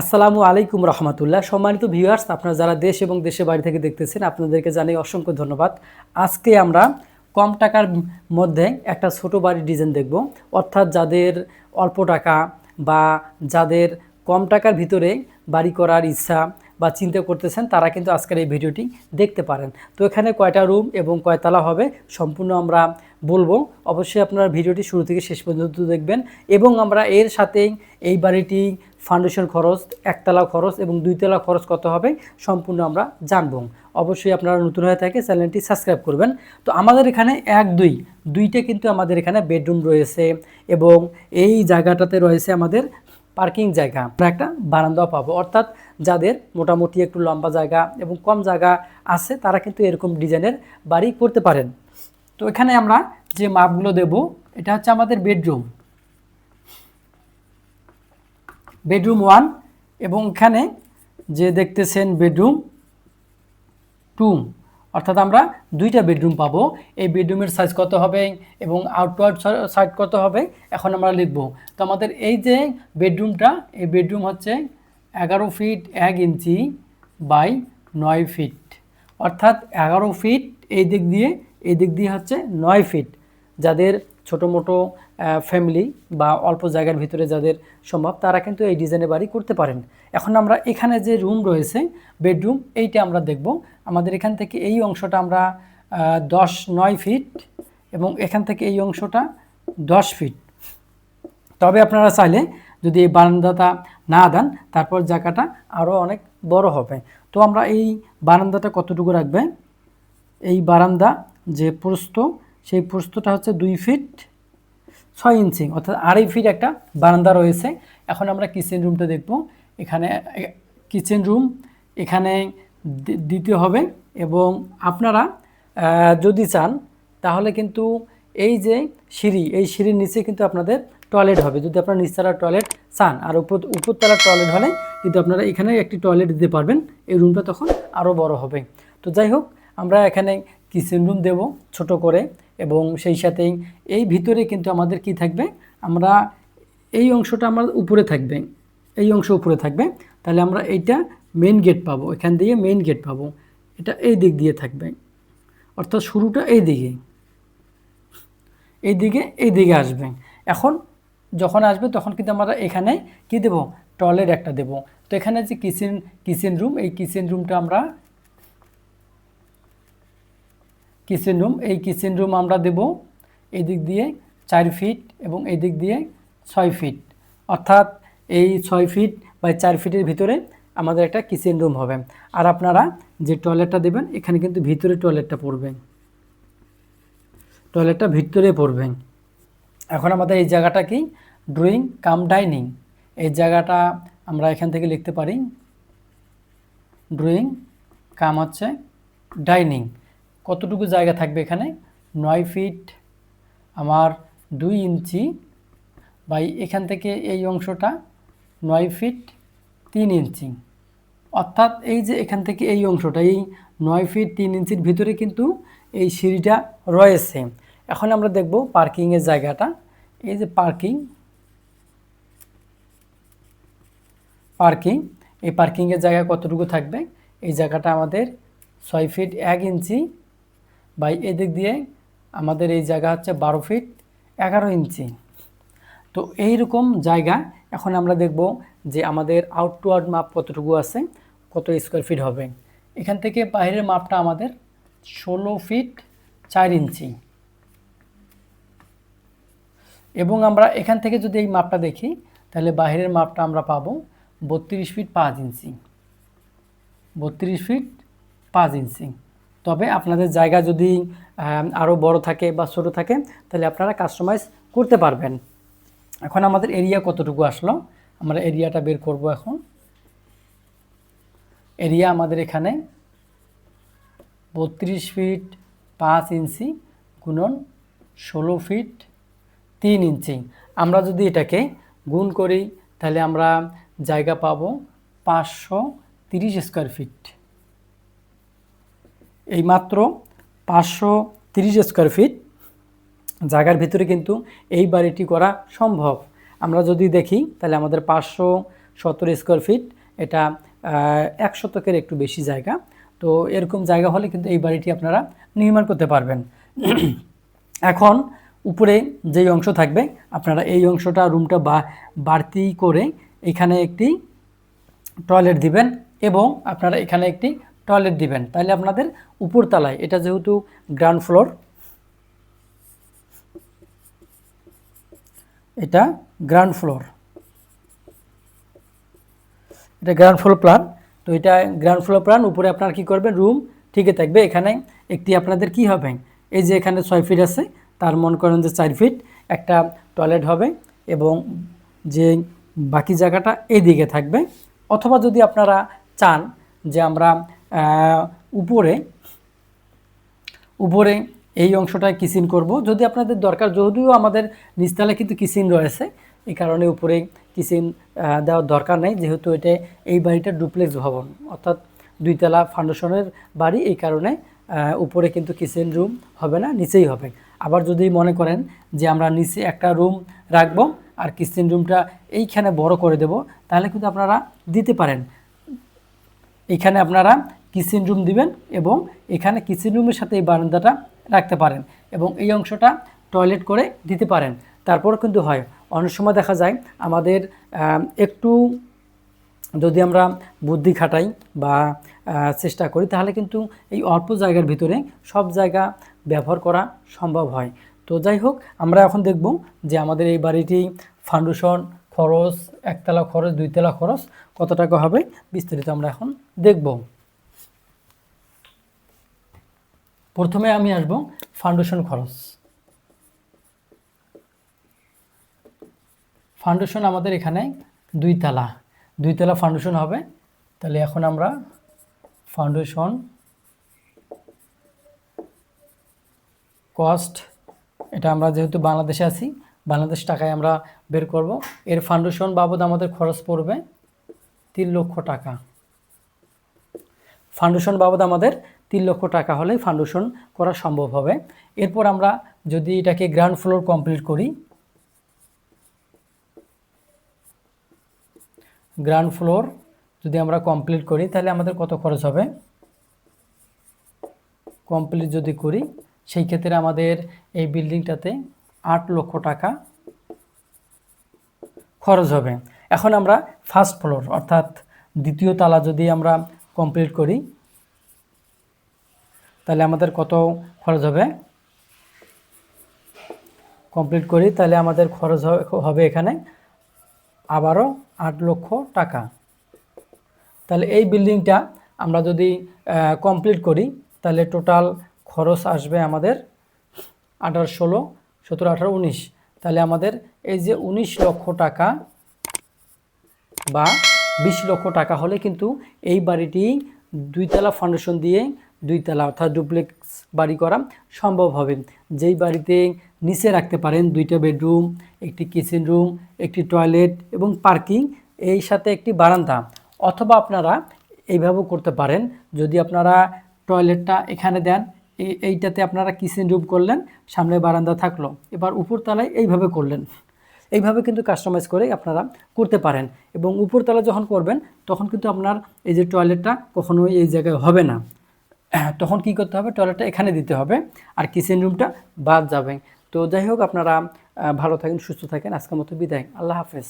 আসসালামু আলাইকুম রহমতুল্লাহ। সম্মানিত ভিউয়ার্স, আপনারা যারা দেশ এবং দেশের বাড়ি থেকে দেখতেছেন, আপনাদেরকে জানাই অসংখ্য ধন্যবাদ। আজকে আমরা কম টাকার মধ্যে একটা ছোট বাড়ির ডিজাইন দেখব। অর্থাৎ যাদের অল্প টাকা বা যাদের কম টাকার ভিতরে বাড়ি করার ইচ্ছা বা চিন্তা করতেছেন, তারা কিন্তু আজকের এই ভিডিওটি দেখতে পারেন। তো এখানে কয়টা রুম এবং কয়তলা হবে সম্পূর্ণ আমরা বলব। অবশ্যই আপনারা ভিডিওটি শুরু থেকে শেষ পর্যন্ত দেখবেন এবং আমরা এর সাথেই এই বাড়িটি ফাউন্ডেশন খরচ, একতলা খরচ এবং দুইতলা খরচ কত হবে সম্পূর্ণ আমরা জানব। অবশ্যই আপনারা নতুন হয়ে থাকে চ্যানেলটি সাবস্ক্রাইব করবেন। তো আমাদের এখানে এক, দুই, দুইটা কিন্তু আমাদের এখানে বেডরুম রয়েছে এবং এই জায়গাটাতে রয়েছে আমাদের পার্কিং জায়গা। আমরা একটা বারান্দাও পাবো। অর্থাৎ যাদের মোটামুটি একটু লম্বা জায়গা এবং কম জায়গা আছে, তারা কিন্তু এরকম ডিজাইনের বাড়ি করতে পারেন। তো এখানে আমরা যে মাপগুলো দেব, এটা হচ্ছে আমাদের বেডরুম। বেডরুম ওয়ান এবং এখানে যে দেখতেছেন বেডরুম টু। অর্থাৎ আমরা দুইটা বেডরুম পাবো। এই বেডরুমের সাইজ কত হবে এবং আউটওয়ার্ড সাইড কত হবে, এখন আমরা লিখব। তো আমাদের এই যে বেডরুমটা, এই বেডরুম হচ্ছে এগারো ফিট এক ইঞ্চি বাই নয় ফিট অর্থাৎ এগারো ফিট এই দিক দিয়ে, এই দিক দিয়ে হচ্ছে নয় ফিট যাদের ছোটো মোটো ফ্যামিলি বা অল্প জায়গার ভিতরে যাদের সম্ভব, তারা কিন্তু এই ডিজাইনের বাড়ি করতে পারেন। এখন আমরা এখানে যে রুম রয়েছে বেডরুম এইটা আমরা দেখব। আমাদের এখান থেকে এই অংশটা আমরা দশ, নয় ফিট এবং এখান থেকে এই অংশটা দশ ফিট তবে আপনারা চাইলে যদি এই বারান্দাটা না দেন, তারপর জায়গাটা আরও অনেক বড় হবে। তো আমরা এই বারান্দাটা কতটুকু রাখবে? এই বারান্দা যে প্রস্থ, সেই প্রস্থটা হচ্ছে দুই ফিট ছয় ইঞ্চি, অর্থাৎ আড়াই ফিট একটা বারান্দা রয়েছে। এখন আমরা কিচেন রুমটা দেখব। এখানে কিচেন রুম এখানে দিতে হবে এবং আপনারা যদি চান, তাহলে কিন্তু এই যে সিঁড়ি, এই সিঁড়ির নিচে কিন্তু আপনাদের টয়লেট হবে। যদি আপনারা নিচতলার টয়লেট চান, আর উপর উপরতলার টয়লেট হলে কিন্তু আপনারা এখানে একটি টয়লেট দিতে পারবেন। এই রুমটা তখন আরও বড় হবে। তো যাই হোক, আমরা এখানে কিচেন রুম দেব ছোট করে এবং সেই সাথেই এই ভিতরে কিন্তু আমাদের কি থাকবে? আমরা এই অংশটা আমার উপরে থাকবে। এই অংশ উপরে থাকবে। তাহলে আমরা এইটা মেন গেট পাবো, এখান দিয়ে মেন গেট পাবো, এটা এই দিক দিয়ে থাকবে। অর্থাৎ শুরুটা এই দিকে এই দিকে এই দিকে আসবে। এখন যখন আসবে তখন কিন্তু আমরা এখানে কি দেব? টয়লেট একটা দেব। তো এখানে যে কিচেন কিচেন রুম এই কিচেন রুমটা আমরা কিচেন রুম এই কিচেন রুম আমরা দেব এই দিক দিয়ে চার ফিট এবং এই দিক দিয়ে ছয় ফিট অর্থাৎ এই ছয় ফিট বা চার ফিটের ভিতরে আমাদের একটা কিচেন রুম হবে। আর আপনারা যে টয়লেটটা দেবেন, এখানে কিন্তু ভিতরে টয়লেটটা পড়বে। টয়লেটটা ভিতরে পড়বে। এখন আমাদের এই জায়গাটা কি? ড্রয়িং কাম ডাইনিং এই জায়গাটা আমরা এখান থেকে লিখতে পারি। ড্রয়িং কাম হচ্ছে ডাইনিং কতটুকু জায়গা থাকবে এখানে? নয় ফিট আমার দুই ইঞ্চি। বাই এখান থেকে এই অংশটা নয় ফিট তিন ইঞ্চি। অর্থাৎ এই যে এখান থেকে এই অংশটা, এই নয় ফিট তিন ইঞ্চির ভিতরে কিন্তু এই সিঁড়িটা রয়েছে। এখন আমরা দেখব পার্কিংয়ের জায়গাটা। এই যে পার্কিং পার্কিং, এই পার্কিংয়ের জায়গা কতটুকু থাকবে? এই জায়গাটা আমাদের ছয় ফিট এক ইঞ্চি বাই এদিক দিয়ে আমাদের এই জায়গা হচ্ছে বারো ফিট এগারো ইঞ্চি। তো এই রকম জায়গা এখন আমরা দেখব যে আমাদের আউট টু আউট মাপ কতটুকু আছে, কত স্কোয়ার ফিট হবে। এখান থেকে বাইরের মাপটা আমাদের ষোলো ফিট চার ইঞ্চি। এবং আমরা এখান থেকে যদি এই মাপটা দেখি, তাহলে বাইরের মাপটা আমরা পাবো বত্রিশ ফিট পাঁচ ইঞ্চি। বত্রিশ ফিট পাঁচ ইঞ্চি। তবে আপনাদের জায়গা যদি আরও বড় থাকে বা ছোটো থাকে, তাহলে আপনারা কাস্টমাইজ করতে পারবেন। এখন আমাদের এরিয়া কতটুকু আসলো? আমরা এরিয়াটা বের করব এখন। এরিয়া আমাদের এখানে বত্রিশ ফিট পাঁচ ইঞ্চি গুণন ষোলো ফিট তিন ইঞ্চি। আমরা যদি এটাকে গুণ করি, তাহলে আমরা জায়গা পাবো পাঁচশো তিরিশ স্কোয়ার ফিট এই মাত্র পাঁচশো তিরিশ স্কোয়ার ফিট জায়গার ভিতরে কিন্তু এই বাড়িটি করা সম্ভব। আমরা যদি দেখি, তাহলে আমাদের পাঁচশো সত্তর স্কোয়ার ফিট এটা এক শতকের একটু বেশি জায়গা। তো এরকম জায়গা হলে কিন্তু এই বাড়িটি আপনারা নির্মাণ করতে পারবেন। এখন উপরে যেই অংশ থাকবে, আপনারা এই অংশটা, রুমটা বা, বাড়তি করে এখানে একটি টয়লেট দিবেন এবং আপনারা এখানে একটি টয়লেট দিবেন। তাহলে আপনাদের উপরতলায়, এটা যেহেতু গ্রাউন্ড ফ্লোর এটা গ্রাউন্ড ফ্লোর এটা গ্রাউন্ড ফ্লোর প্ল্যান তো এটা গ্রাউন্ড ফ্লোর প্ল্যান উপরে আপনার কি করবেন রুম ঠিকই থাকবে। এখানে একটি আপনাদের কি হবে? এই যে এখানে ছয় ফিট আছে, তার মনে করেন যে চার ফিট একটা টয়লেট হবে এবং যে বাকি জায়গাটা এদিকে থাকবে। অথবা যদি আপনারা চান যে আমরা উপরে উপরে এই অংশটায় কিচেন করব। যদি আপনাদের দরকার, যদিও আমাদের নিচতলায় কিন্তু কিচেন রয়েছে, এই কারণে উপরে কিচেন দেওয়ার দরকার নেই, যেহেতু এটা এই বাড়িটা ডুপ্লেক্স ভবন, অর্থাৎ দুইতলা ফাউন্ডেশনের বাড়ি, এই কারণে উপরে কিন্তু কিচেন রুম হবে না, নিচেই হবে। আবার যদি মনে করেন যে আমরা নিচে একটা রুম রাখব আর কিচেন রুমটা এইখানে বড় করে দেব, তাহলে কিন্তু আপনারা দিতে পারেন। এখানে আপনারা কিচেন রুম দিবেন এবং এখানে কিচেন রুমের সাথে এই বারান্দাটা রাখতে পারেন এবং এই অংশটা টয়লেট করে দিতে পারেন। তারপর কিন্তু হয়। অনেক সময় দেখা যায় আমাদের একটু যদি আমরা বুদ্ধি খাটাই বা চেষ্টা করি, তাহলে কিন্তু এই অল্প জায়গার ভিতরে সব জায়গা ব্যবহার করা সম্ভব হয়। তো যাই হোক, আমরা এখন দেখব যে আমাদের এই বাড়িটি ফাউন্ডেশন খরচ, একতলা খরচ, দুইতলা খরচ কত টাকা হবে, বিস্তারিত আমরা এখন দেখব। প্রথমে আমি আসব ফাউন্ডেশন খরচ। ফাউন্ডেশন আমাদের এখানে দুই তালা। দুই তালা ফাউন্ডেশন হবে। তাহলে এখন আমরা ফাউন্ডেশন কস্ট, এটা আমরা যেহেতু বাংলাদেশে আছি, বাংলাদেশ টাকায় আমরা বের করব। এর ফাউন্ডেশন বাবদ আমাদের খরচ পড়বে তিন লক্ষ টাকা। ফাউন্ডেশন বাবদ আমাদের তিন লক্ষ টাকা হলেই ফাউন্ডেশন করা সম্ভব হবে। এরপর আমরা যদি এটাকে গ্রাউন্ড ফ্লোর কমপ্লিট করি গ্রাউন্ড ফ্লোর যদি আমরা কমপ্লিট করি, তাহলে আমাদের কত খরচ হবে? কমপ্লিট যদি করি, সেই ক্ষেত্রে আমাদের এই বিল্ডিংটাতে আট লক্ষ টাকা খরচ হবে। এখন আমরা ফার্স্ট ফ্লোর অর্থাৎ দ্বিতীয় তালা যদি আমরা কমপ্লিট করি তাহলে আমাদের কত খরচ হবে? কমপ্লিট করি, তাহলে আমাদের খরচ হবে- এখানে আবারও আট লক্ষ টাকা। তাহলে এই বিল্ডিংটা আমরা যদি কমপ্লিট করি, তাহলে টোটাল খরচ আসবে আমাদের আঠারো ষোলো, সতেরো আঠারো উনিশ। তাহলে আমাদের এই যে উনিশ লক্ষ টাকা বা বিশ লক্ষ টাকা হলে কিন্তু এই বাড়িটি দুইতলা ফাউন্ডেশন দিয়ে দুইতলা অর্থাৎ ডুপ্লেক্স বাড়ি করা সম্ভব হবে। যেই বাড়িতে নিচে রাখতে পারেন দুইটা বেডরুম একটি কিচেন রুম একটি টয়লেট এবং পার্কিং এই সাথে একটি বারান্দা। অথবা আপনারা এইভাবেও করতে পারেন। যদি আপনারা টয়লেটটা এখানে দেন এই- এইটাতে আপনারা কিচেন রুম করলেন, সামনে বারান্দা থাকল। এবার উপরতলায় এইভাবে করলেন। এইভাবে কিন্তু কাস্টমাইজ করে আপনারা করতে পারেন। এবং উপরতলা যখন করবেন, তখন কিন্তু আপনার এই যে টয়লেটটা কখনোই এই জায়গায় হবে না। তখন কি করতে হবে? টয়লেটটা এখানে দিতে হবে আর কিচেন রুমটা বাদ যাবে। তো যাই হোক, আপনারা ভালো থাকেন, সুস্থ থাকেন। আজকের মতো বিদায়। আল্লাহ হাফেজ।